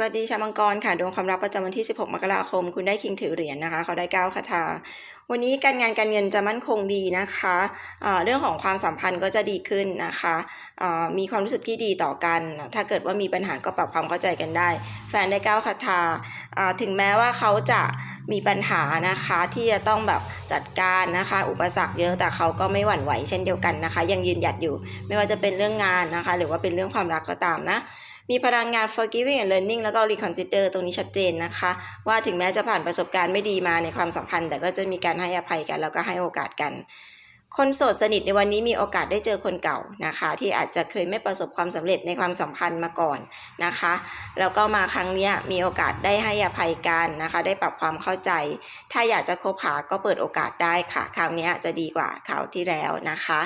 สวัสดีชาวมังกรค่ะดวงความรักประจำวันที่ 16 มกราคม คุณได้คิงถือเหรียญนะคะ เขาได้ 9 คาถา วันนี้การงานการเงินจะมั่นคงดีนะคะอ่าเรื่องของความสัมพันธ์ก็จะดีขึ้นนะคะอ่ามีความรู้สึกที่ดีต่อกัน ถ้าเกิดว่ามีปัญหาก็ปรับความเข้าใจกันได้ แฟนได้ 9 คาถาอ่าถึงแม้ว่าเขาจะมีปัญหานะคะที่จะต้องแบบจัดการนะคะ อุปสรรคเยอะแต่เขาก็ไม่หวั่นไหวเช่นเดียวกันนะคะ ยังยืนหยัดอยู่ไม่ว่าจะเป็นเรื่องงานนะคะ หรือว่าเป็นเรื่องความรักก็ตามนะ มีพลังงาน forgiving and learning แล้วก็ reconsider ตรงนี้ชัดเจนนะคะ ว่าถึงแม้จะผ่านประสบการณ์ไม่ดีมาในความสัมพันธ์ แต่ก็จะมีการให้อภัยกันแล้วก็ให้โอกาสกัน คนโสดสนิทในวันนี้มีโอกาสได้เจอคนเก่านะคะ ที่อาจจะเคยไม่ประสบความสำเร็จในความสัมพันธ์มาก่อนนะคะ แล้วก็มาครั้งนี้มีโอกาสได้ให้อภัยกันนะคะ ได้ปรับความเข้าใจ ถ้าอยากจะคบหาก็เปิดโอกาสได้ค่ะ คราวนี้จะดีกว่าคราวที่แล้วนะคะ